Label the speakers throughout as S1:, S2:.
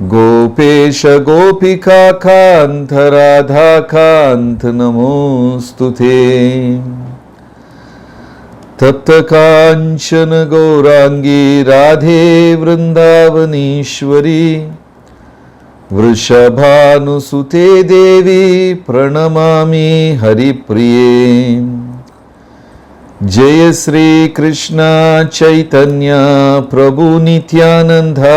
S1: गोपेश गोपिका कांत राधा कांत नमोस्तुते तप्त कांचन गौरांगी राधे वृंदावनीश्वरी वृषभानुसुते देवी प्रणमामि हरिप्रिये। जय श्री कृष्ण चैतन्य प्रभु नित्यानंदा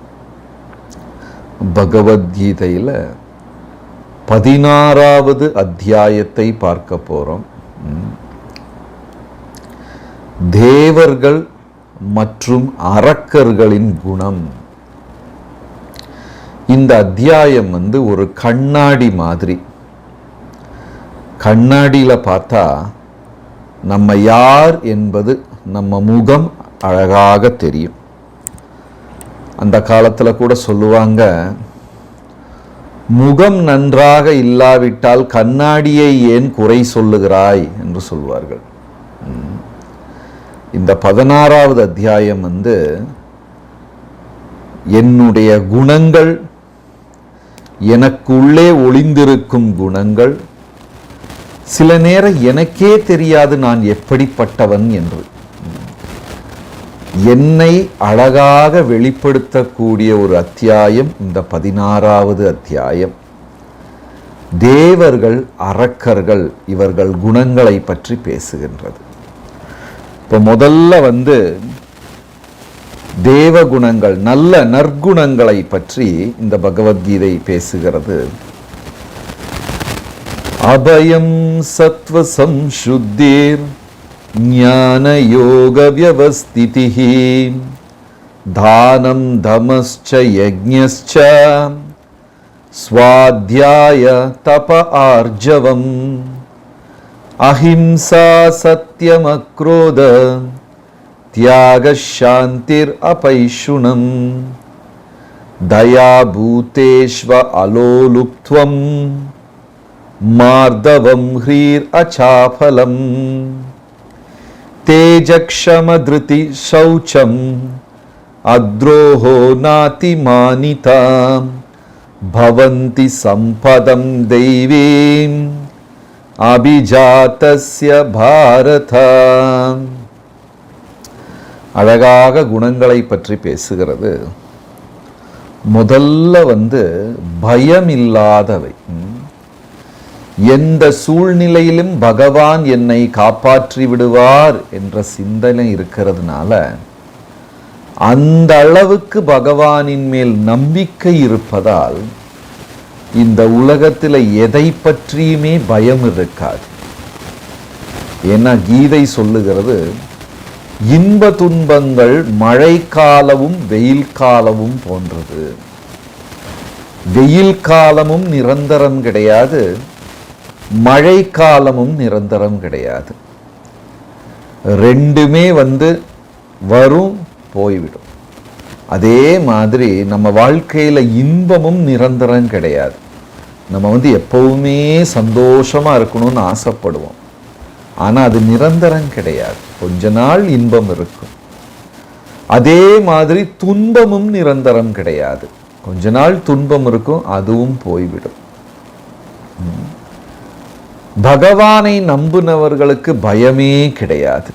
S1: பகவத்கீதையில் பதினாறாவது அத்தியாயத்தை பார்க்க போகிறோம் தேவர்கள் மற்றும் அரக்கர்களின் குணம். இந்த அத்தியாயம் வந்து ஒரு கண்ணாடி மாதிரி. கண்ணாடியில் பார்த்தா நம்ம யார் என்பது நம்ம முகம் அழகாக தெரியும். அந்த காலத்தில் கூட சொல்லுவாங்க முகம் நன்றாக இல்லாவிட்டால் கண்ணாடியை ஏன் குறை சொல்லுகிறாய்? என்று சொல்வார்கள். இந்த பதினாறாவது அத்தியாயம் வந்து என்னுடைய குணங்கள் எனக்குள்ளே ஒளிந்திருக்கும் குணங்கள் சில நேரம் எனக்கே தெரியாது நான் எப்படிப்பட்டவன் என்று. என்னை அழகாக வெளிப்படுத்தக்கூடிய ஒரு அத்தியாயம் இந்த பதினாறாவது அத்தியாயம். தேவர்கள் அரக்கர்கள் இவர்கள் குணங்களை பற்றி பேசுகின்றது. இப்போ முதல்ல வந்து தேவ குணங்கள் நல்ல நற்குணங்களை பற்றி இந்த பகவத்கீதை பேசுகிறது. அபயம் சத்வ சம்சுத்தீர். ज्ञानयोगव्यवस्थितिः दानं दमश्च यज्ञश्च स्वाध्याय तप आर्जवम् अहिंसा सत्यमक्रोध त्यागशान्तिरपैशुनम् दयाभूतेष्व अलोलुप्त्वं मार्दवं ह्रीरचाफलम् तेजक्षमधृति शौचम् अद्रोहो नातिमानिता भवन्ति सम्पदं दैवीम् அபிஜாத்தஸ்ய பாரத அழகாக குணங்களை பற்றி பேசுகிறது முதல்ல வந்து பயம் இல்லாதவை எந்த சூழ்நிலையிலும் பகவான் என்னை காப்பாற்றி விடுவார் என்ற சிந்தனை இருக்கிறதுனால அந்த அளவுக்கு பகவானின் மேல் நம்பிக்கை இருப்பதால் இந்த உலகத்தில் எதை பற்றியுமே பயம் இருக்காது. ஏன்னா கீதை சொல்லுகிறது இன்ப துன்பங்கள் மழை காலமும் வெயில் காலமும் போன்றது. வெயில் காலமும் நிரந்தரம் கிடையாது. மழை காலமும் நிரந்தரம் கிடையாது. ரெண்டுமே வந்து வரும் போய்விடும். அதே மாதிரி நம்ம வாழ்க்கையில் இன்பமும் நிரந்தரம் கிடையாது. நம்ம வந்து எப்போவுமே சந்தோஷமாக இருக்கணும்னு ஆசைப்படுவோம். ஆனால் அது நிரந்தரம் கிடையாது. கொஞ்ச நாள் இன்பம் இருக்கும். அதே மாதிரி துன்பமும் நிரந்தரம் கிடையாது. கொஞ்ச நாள் துன்பம் இருக்கும் அதுவும் போய்விடும். பகவானை நம்புனவர்களுக்கு பயமே கிடையாது.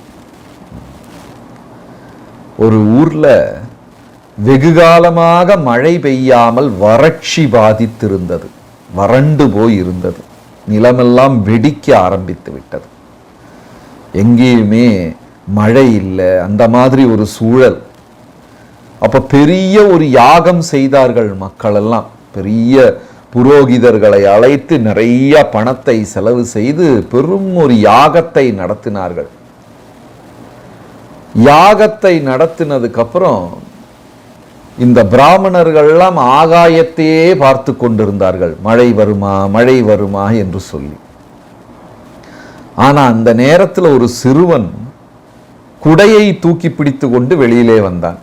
S1: ஒரு ஊர்ல வெகுகாலமாக மழை பெய்யாமல் வறட்சி பாதித்திருந்தது. வறண்டு போய் இருந்தது நிலமெல்லாம் வெடிக்க ஆரம்பித்து விட்டது. எங்கேயுமே மழை இல்லை அந்த மாதிரி ஒரு சூழல். அப்போ பெரிய ஒரு யாகம் செய்தார்கள் மக்கள் எல்லாம் பெரிய புரோகிதர்களை அழைத்து நிறைய பணத்தை செலவு செய்து பெரும் ஒரு யாகத்தை நடத்தினார்கள். யாகத்தை நடத்தினதுக்கப்புறம் இந்த பிராமணர்கள்லாம் ஆகாயத்தையே பார்த்து கொண்டிருந்தார்கள். மழை வருமா மழை வருமா என்று சொல்லி. ஆனால் அந்த நேரத்தில் ஒரு சிறுவன் குடையை தூக்கி பிடித்து கொண்டு வெளியிலே வந்தான்.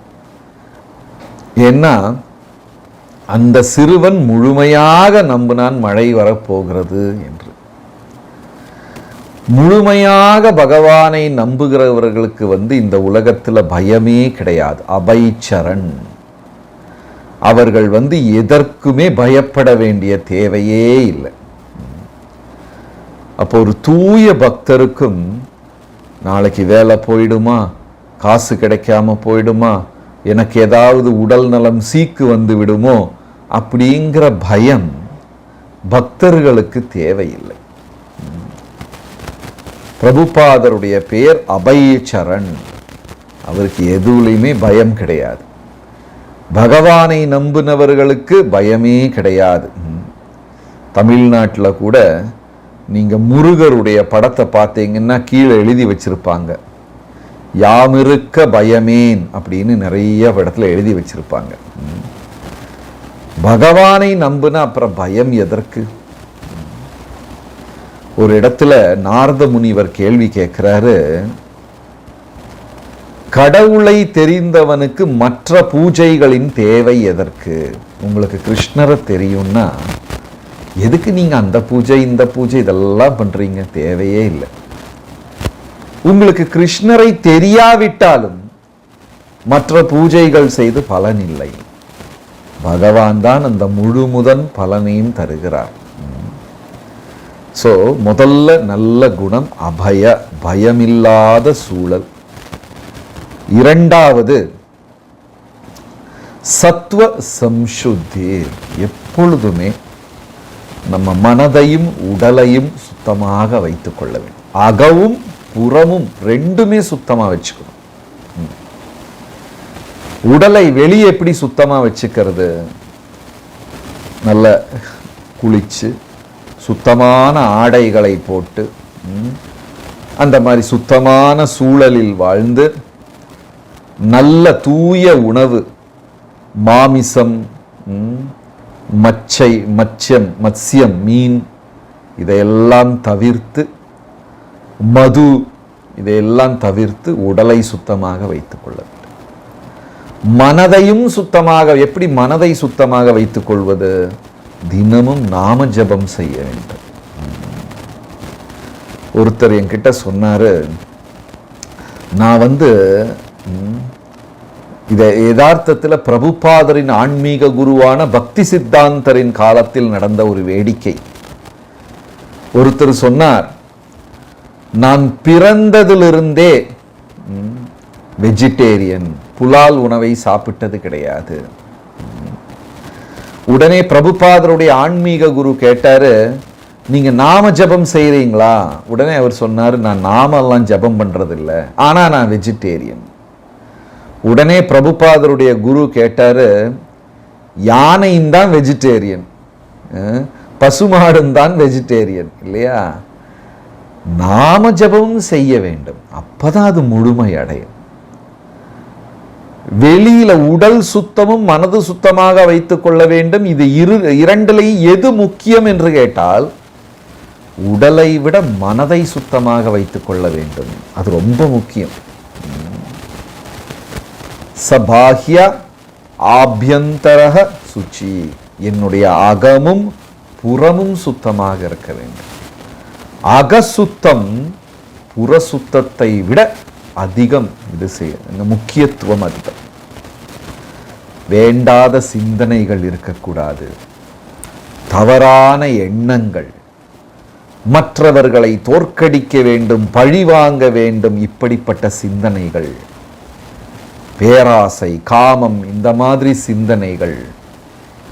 S1: ஏன்னா அந்த சிறுவன் முழுமையாக நம்பினான் மழை வரப்போகிறது என்று. முழுமையாக பகவானை நம்புகிறவர்களுக்கு வந்து இந்த உலகத்துல பயமே கிடையாது. அபைச்சரண். அவர்கள் வந்து எதற்குமே பயப்பட வேண்டிய தேவையே இல்லை. அப்போ ஒரு தூய பக்தருக்கும் நாளைக்கு வேலை போயிடுமா? காசு கிடைக்காம போயிடுமா? எனக்கு ஏதாவது உடல் நலம் சீக்கு வந்து விடுமோ அப்படிங்கிற பயம் பக்தர்களுக்கு தேவையில்லை. பிரபுபாதருடைய பெயர் அபய சரண் அவருக்கு எதுலையுமே பயம் கிடையாது. பகவானை நம்பினவர்களுக்கு பயமே கிடையாது. தமிழ்நாட்டில் கூட நீங்கள் முருகருடைய படத்தை பார்த்தீங்கன்னா கீழே எழுதி வச்சிருப்பாங்க. யாமிருக்க பயமேன் அப்படின்னு நிறைய இடத்துல எழுதி வச்சிருப்பாங்க. பகவானை நம்புனா அப்புறம் பயம் எதற்கு? ஒரு இடத்துல நாரத முனிவர் கேள்வி கேட்கிறாரு கடவுளை தெரிந்தவனுக்கு மற்ற பூஜைகளின் தேவை எதற்கு? உங்களுக்கு கிருஷ்ணரை தெரியும்னா எதுக்கு நீங்க அந்த பூஜை இந்த பூஜை இதெல்லாம் பண்றீங்க? தேவையே இல்லை. உங்களுக்கு கிருஷ்ணரை தெரியாவிட்டாலும் மற்ற பூஜைகள் செய்து பலன் இல்லை பகவான் தான் அந்த முழுமுதன் பலனையும் தருகிறார். ஸோ முதல்ல நல்ல குணம் அபய பயமில்லாத சூழல். இரண்டாவது சத்துவ சம்சுத்தி. எப்பொழுதுமே நம்ம மனதையும் உடலையும் சுத்தமாக வைத்துக் கொள்ள வேண்டும். அகவும் புறமும் ரெண்டுமே சுத்தமாக வச்சுக்கணும். உடலை வெளியே எப்படி சுத்தமாக வச்சுக்கிறது? நல்ல குளிச்சு சுத்தமான ஆடைகளை போட்டு அந்த மாதிரி சுத்தமான சூழலில் வாழ்ந்து நல்ல தூய உணவு மாமிசம் மச்சை மச்சம் மத்சியம் மீன் இதையெல்லாம் தவிர்த்து மது இதையெல்லாம் தவிர்த்து உடலை சுத்தமாக வைத்துக் கொள்ள வேண்டும். மனதையும் சுத்தமாக எப்படி மனதை சுத்தமாக வைத்துக் கொள்வது? தினமும் நாம ஜெபம் செய்ய வேண்டும். ஒருத்தர் என்கிட்ட சொன்னாரு நான் வந்து இதை யதார்த்தத்தில் பிரபுபாதரின் ஆன்மீக குருவான பக்தி சித்தாந்தரின் காலத்தில் நடந்த ஒரு வேடிக்கை. ஒருத்தர் சொன்னார் நான் பிறந்ததிலிருந்தே வெஜிடேரியன் புலால் உணவை சாப்பிட்டது கிடையாது. உடனே பிரபுபாதருடைய ஆன்மீக குரு கேட்டாரு நீங்க நாம ஜெபம் செய்கிறீங்களா உடனே அவர் சொன்னார் நான் நாமெல்லாம் ஜெபம் பண்ணுறதில்ல ஆனால் ஆனா நான் வெஜிடேரியன். உடனே பிரபுபாதருடைய குரு கேட்டாரு யானையும் தான் வெஜிடேரியன். பசுமாடும் தான் வெஜிடேரியன். இல்லையா? நாம ஜெபமும் செய்ய வேண்டும். அப்பதான் அது முழுமை அடையும் வெளியில உடல் சுத்தமும் மனது சுத்தமாக வைத்துக் கொள்ள வேண்டும். இது இரு இரண்டிலையும் எது முக்கியம் என்று கேட்டால் உடலை விட மனதை சுத்தமாக வைத்துக் கொள்ள வேண்டும். அது ரொம்ப முக்கியம். சபாகிய ஆபியந்தரக சுச்சி. என்னுடைய அகமும் புறமும் சுத்தமாக இருக்க வேண்டும். அகசுத்தம் புறசுத்தத்தை விட அதிகம் இது செய்ய இந்த முக்கியத்துவம் அதிகம் வேண்டாத சிந்தனைகள் இருக்கக்கூடாது. தவறான எண்ணங்கள். மற்றவர்களை தோற்கடிக்க வேண்டும் பழி வாங்க வேண்டும் இப்படிப்பட்ட சிந்தனைகள். பேராசை காமம் இந்த மாதிரி சிந்தனைகள்.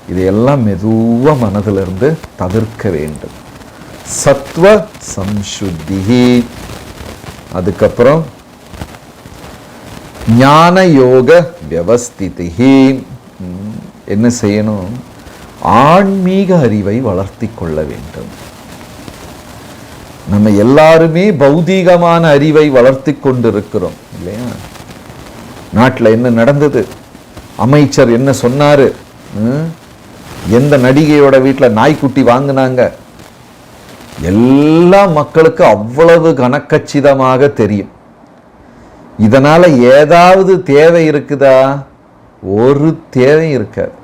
S1: இதையெல்லாம் மெதுவாக மனதிலிருந்து தவிர்க்க வேண்டும். சத்வ சம்சுத்தி அதுக்கப்புறம் ஞான யோக வியவஸ்திதிகி என்ன செய்யணும்? ஆன்மீக அறிவை வளர்த்தி கொள்ள வேண்டும். நம்ம எல்லாருமே பௌதீகமான அறிவை வளர்த்தி கொண்டிருக்கிறோம் இல்லையா? நாட்டில் என்ன நடந்தது? அமைச்சர் என்ன சொன்னார்? ம்? எந்த நடிகையோட வீட்டில் நாய்க்குட்டி வாங்கினாங்க? எல்லா மக்களுக்கு அவ்வளவு கனக்கச்சிதமாக தெரியும். இதனால் ஏதாவது தேவை இருக்குதா? ஒரு தேவை இருக்காது.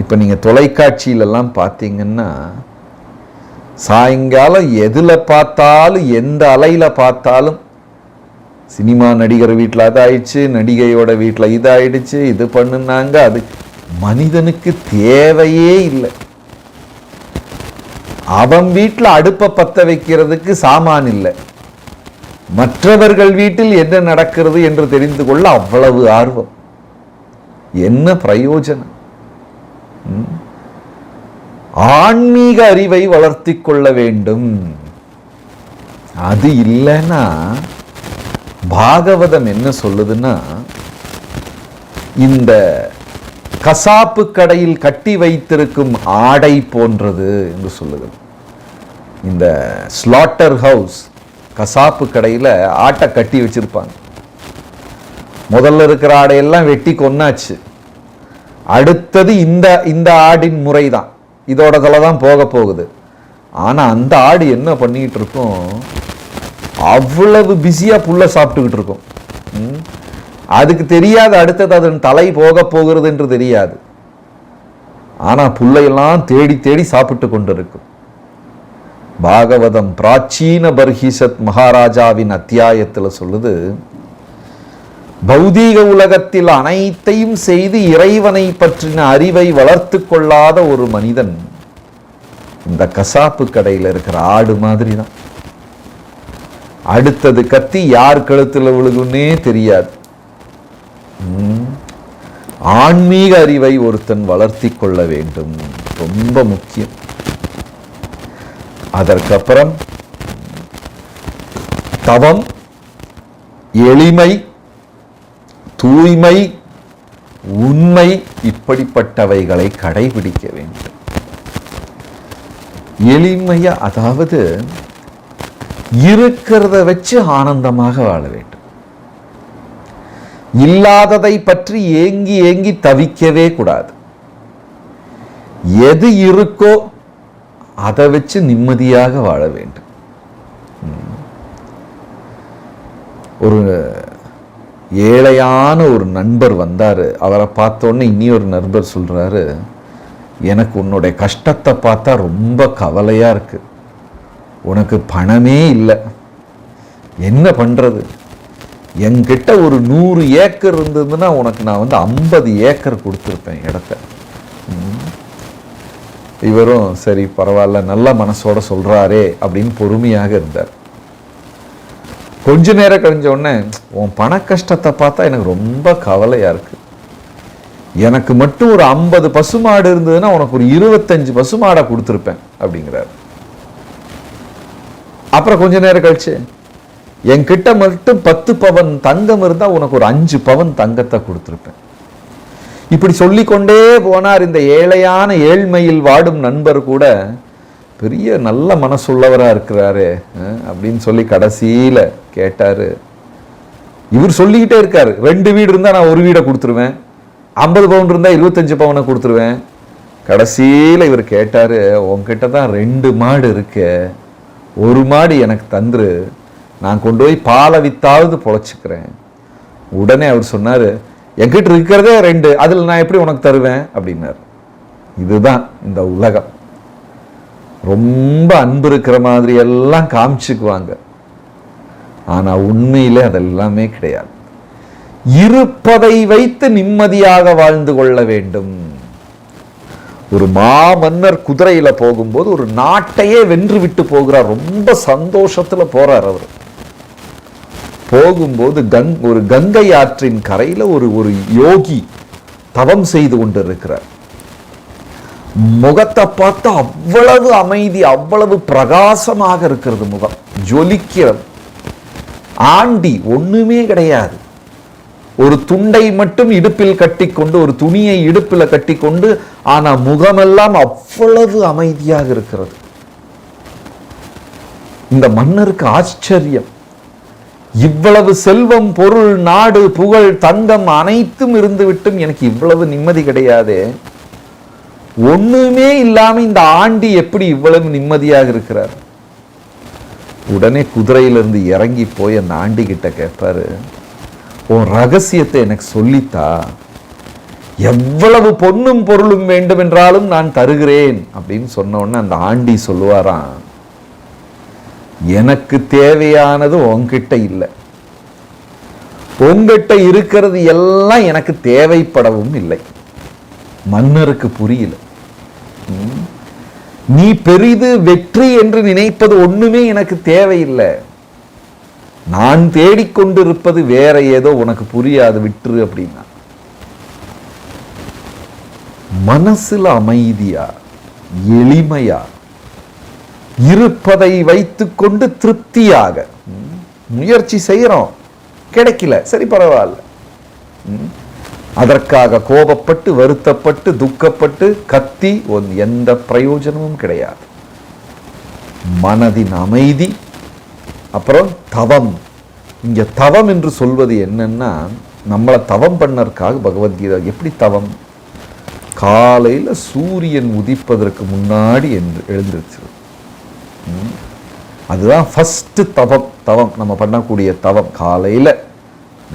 S1: இப்போ நீங்கள் தொலைக்காட்சியிலலாம் தொலைக்காட்சியிலெல்லாம் பார்த்தீங்கன்னா சாயங்காலம் எதில் பார்த்தாலும் எந்த அலையில பார்த்தாலும் சினிமா நடிகர் வீட்டில் அதாயிடுச்சு நடிகையோட வீட்டில் இதாயிடுச்சு இது பண்ணுனாங்க அது மனிதனுக்கு தேவையே இல்லை. அவன் வீட்டில் அடுப்பை பத்த வைக்கிறதுக்கு சாமான் இல்லை. மற்றவர்கள் வீட்டில் என்ன நடக்கிறது என்று தெரிந்து கொள்ள அவ்வளவு ஆர்வம். என்ன பிரயோஜனம்? ஆன்மீக அறிவை வளர்த்தி கொள்ள வேண்டும். அது இல்லைன்னா பாகவதம் என்ன சொல்லுதுன்னா இந்த கசாப்பு கடையில் கட்டி வைத்திருக்கும் ஆடை போன்றது என்று சொல்லுது இந்த ஸ்லாட்டர் ஹவுஸ் கசாப்பு கடையில் ஆட்டை கட்டி வச்சிருப்பாங்க. முதல்ல இருக்கிற ஆடையெல்லாம் வெட்டி கொன்னாச்சு. அடுத்தது இந்த இந்த ஆடின் முறை தான் இதோட தலை தான் போக போகுது. ஆனால் அந்த ஆடு என்ன பண்ணிக்கிட்டு இருக்கும்? அவ்வளவு பிஸியாக புல்லை சாப்பிட்டுக்கிட்டு இருக்கும். ம்? அதுக்கு தெரியாது அடுத்தது அதன் தலை போக போகிறது என்று தெரியாது. ஆனால் புல்லையெல்லாம் தேடி தேடி சாப்பிட்டு கொண்டிருக்கும். பாகவதம் பிராச்சீன பர்ஹிசத் மகாராஜாவின் அத்தியாயத்தில் சொல்லுது பௌதீக உலகத்தில் அனைத்தையும் செய்து இறைவனை பற்றின அறிவை வளர்த்து கொள்ளாத ஒரு மனிதன் இந்த கசாப்பு கடையில் இருக்கிற ஆடு மாதிரி தான் அடுத்தது கத்தி யார் கழுத்தில் விழுகுன்னே தெரியாது. ஆன்மீக அறிவை ஒருத்தன் வளர்த்தி கொள்ள வேண்டும். ரொம்ப முக்கியம். அதற்கப்புறம் தவம் எளிமை தூய்மை உண்மை இப்படிப்பட்டவைகளை கடைபிடிக்க வேண்டும். எளிமையா அதாவது இருக்கிறத வச்சு ஆனந்தமாக வாழ வேண்டும். இல்லாததை பற்றி ஏங்கி ஏங்கி தவிக்கவே கூடாது. எது இருக்கோ அதை வச்சு நிம்மதியாக வாழ வேண்டும். ஒரு ஏழையான ஒரு நண்பர் வந்தார். அவரை பார்த்தோன்னே இனி ஒரு நண்பர் சொல்கிறாரு எனக்கு உன்னுடைய கஷ்டத்தை பார்த்தா ரொம்ப கவலையாக இருக்குது உனக்கு பணமே இல்லை. என்ன பண்ணுறது என்கிட்ட ஒரு நூறு ஏக்கர் இருந்ததுன்னா உனக்கு நான் வந்து ஐம்பது ஏக்கர் கொடுத்துருப்பேன் இடத்த. இவரும் சரி பரவாயில்ல நல்ல மனசோட சொல்றாரே அப்படின்னு பொறுமையாக இருந்தார். கொஞ்ச நேரம் கழிஞ்ச உடனே உன் பண கஷ்டத்தை பார்த்தா எனக்கு ரொம்ப கவலையா இருக்கு. எனக்கு மட்டும் ஒரு ஐம்பது பசுமாடு இருந்ததுன்னா உனக்கு ஒரு இருபத்தஞ்சு பசுமாடை கொடுத்துருப்பேன் அப்படிங்கிறார். அப்புறம் கொஞ்ச நேரம் கழிச்சு என்கிட்ட மட்டும் பத்து பவன் தங்கம் இருந்தால் உனக்கு ஒரு அஞ்சு பவன் தங்கத்தை கொடுத்துருப்பேன். இப்படி சொல்லிக்கொண்டே போனார் இந்த ஏழையான ஏழ்மையில் வாடும் நண்பர் கூட பெரிய நல்ல மனசுள்ளவராக இருக்கிறாரு அப்படின்னு சொல்லி கடைசியில் கேட்டார். இவர் சொல்லிக்கிட்டே இருக்கார் ரெண்டு வீடு இருந்தால் நான் ஒரு வீடை கொடுத்துருவேன் ஐம்பது பவுன் இருந்தால் இருபத்தஞ்சு பவுனை கொடுத்துருவேன். கடைசியில் இவர் கேட்டார் உங்ககிட்ட தான் ரெண்டு மாடு இருக்கு ஒரு மாடு எனக்கு தந்துரு நான் கொண்டு போய் பாலை வித்தாவது பொழைச்சிக்கிறேன். உடனே அவர் சொன்னாரு என்கிட்ட இருக்கிறதே ரெண்டு அதுல நான் எப்படி உனக்கு தருவேன்? அப்படின்னாரு. இதுதான் இந்த உலகம். ரொம்ப அன்பு இருக்கிற மாதிரி எல்லாம் காமிச்சுக்குவாங்க. ஆனா உண்மையிலே அதெல்லாமே கிடையாது. இருப்பதை வைத்து நிம்மதியாக வாழ்ந்து கொள்ள வேண்டும். ஒரு மாமன்னர் குதிரையில போகும்போது ஒரு நாட்டையே வென்று விட்டு போகிறார். ரொம்ப சந்தோஷத்துல போகிறார் அவர். போகும்போது கங் ஒரு கங்கை ஆற்றின் கரையில ஒரு ஒரு யோகி தவம் செய்து கொண்டிருக்கிறார். முகத்தை பார்த்தா அவ்வளவு அமைதி அவ்வளவு பிரகாசமாக இருக்கிறது முகம். ஜொலிக்கிறது. ஆண்டி ஒண்ணுமே கிடையாது. ஒரு துண்டை மட்டும் இடுப்பில் கட்டிக்கொண்டு ஒரு துணியை இடுப்பில் கட்டிக்கொண்டு ஆனா முகமெல்லாம் அவ்வளவு அமைதியாக இருக்கிறது. இந்த மன்னருக்கு ஆச்சரியம். இவ்வளவு செல்வம் பொருள் நாடு புகழ் தங்கம் அனைத்தும் இருந்துவிட்டும் எனக்கு இவ்வளவு நிம்மதி கிடையாது. ஒண்ணுமே இல்லாம இந்த ஆண்டி எப்படி இவ்வளவு நிம்மதியாக இருக்கிறார்? உடனே குதிரையிலிருந்து இறங்கி போய் அந்த ஆண்டி கிட்ட கேட்பாரு உன் ரகசியத்தை எனக்கு சொல்லித்தா? எவ்வளவு பொன்னும் பொருளும் வேண்டும் என்றாலும் நான் தருகிறேன். அப்படின்னு சொன்ன உடனே அந்த ஆண்டி சொல்லுவாராம் எனக்கு தேவையானது உங்ககிட்ட இல்லை. உங்ககிட்ட இருக்கிறது எல்லாம் எனக்கு தேவைப்படவும் இல்லை. மன்னருக்கு புரியல. நீ பெரிது வெற்றி என்று நினைப்பது ஒண்ணுமே எனக்கு தேவையில்லை. நான் தேடிக்கொண்டிருப்பது வேற ஏதோ உனக்கு புரியாது விட்டுரு அப்படின்னா. மனசுல அமைதியா எளிமையா இருப்பதை வைத்துக்கொண்டு திருப்தியாக. முயற்சி செய்கிறோம் கிடைக்கல. சரி பரவாயில்ல. அதற்காக கோபப்பட்டு வருத்தப்பட்டு துக்கப்பட்டு கத்தி ஒன் எந்த பிரயோஜனமும் கிடையாது. மனதின் அமைதி அப்புறம் தவம். இங்க தவம் என்று சொல்வது என்னன்னா நம்மளை தவம் பண்ணறதுக்காக பகவத்கீதா எப்படி தவம்? காலையில் சூரியன் உதிப்பதற்கு முன்னாடி என்று எழுந்திருச்சு அதுதான் ஃபஸ்ட்டு தவம். தவம் நம்ம பண்ணக்கூடிய தவம். காலையில்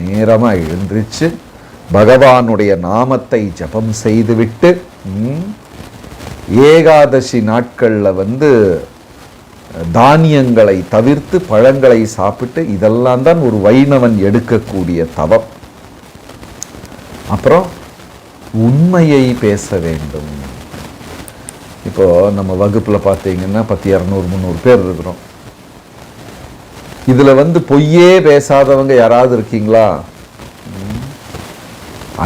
S1: நேரமாக எழுந்திருச்சு பகவானுடைய நாமத்தை ஜபம் செய்துவிட்டு ஏகாதசி நாட்களில் வந்து தானியங்களை தவிர்த்து பழங்களை சாப்பிட்டு இதெல்லாம் தான் ஒரு வைணவன் எடுக்கக்கூடிய தவம். அப்புறம் உண்மையை பேச வேண்டும். இப்போ நம்ம வகுப்பில் பார்த்தீங்கன்னா பத்து இரநூறு முந்நூறு பேர் இருக்கிறோம். இதில் வந்து பொய்யே பேசாதவங்க யாராவது இருக்கீங்களா?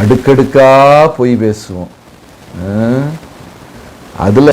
S1: அடுக்கடுக்காக அடுக்கடுக்கா பொய் பேசுவோம். அதில்